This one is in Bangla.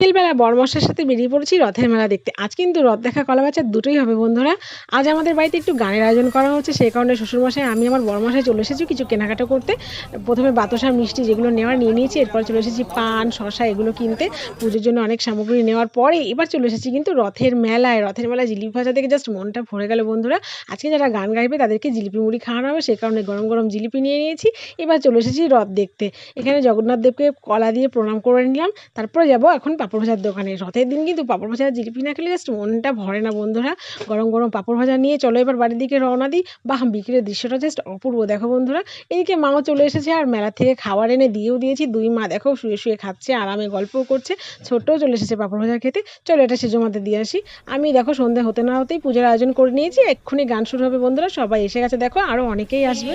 বিকেলবেলা বড়মশাইয়ের সাথে বেরিয়ে পড়েছি রথের মেলা দেখতে। আজ কিন্তু রথ দেখা কলা বাচ্চা দুটোই হবে বন্ধুরা। আজ আমাদের বাড়িতে একটু গানের আয়োজন করা হচ্ছে, সেই কারণে শ্বশুরমশাই, আমি আমার বড়মশাই চলে এসেছি কিছু কেনাকাটা করতে। প্রথমে বাতাসা, মিষ্টি যেগুলো নেওয়ার নিয়ে নিয়েছি, এরপর চলে এসেছি পান শশা এগুলো কিনতে। পুজোর জন্য অনেক সামগ্রী নেওয়ার পরে এবার চলে এসেছি কিন্তু রথের মেলায়। রথের মেলায় জিলিপি ভাজা দেখে জাস্ট মনটা ভরে গেল বন্ধুরা। আজকে যারা গান গাইবে তাদেরকে জিলিপি মুড়ি খাওয়ানো হবে সেই কারণে গরম গরম জিলিপি নিয়ে নিয়েছি। এবার চলে এসেছি রথ দেখতে। এখানে জগন্নাথ দেবকে কলা দিয়ে প্রণাম করে নিলাম, তারপরে যাব এখন পাঁপড় ভাজার দোকানে রথের দিন কিন্তু পাঁপড় ভাজা জিলিপি না খেলে জাস্ট মনটা ভরে না বন্ধুরা। গরম গরম পাঁপড় ভাজা নিয়ে চলো এবার বাড়ির দিকে রওনা দিই। বাহ, বিকেলের দৃশ্যটা জাস্ট অপূর্ব। দেখো বন্ধুরা, এদিকে মাও চলে এসেছে আর মেলা থেকে খাবার এনে দিয়েও দিয়েছি। দুই মা দেখো শুয়ে শুয়ে খাচ্ছে, আরামে গল্পও করছে। ছোট্টও চলে এসেছে পাঁপড় ভাজা খেতে। চলো এটা সেজো মাতে দিয়ে আসি। আমি দেখো সন্ধ্যা হতে না হতেই পূজার আয়োজন করে নিয়েছি। এক্ষুনি গান শুরু হবে বন্ধুরা, সবাই এসে গেছে। দেখো আরও অনেকেই আসবে।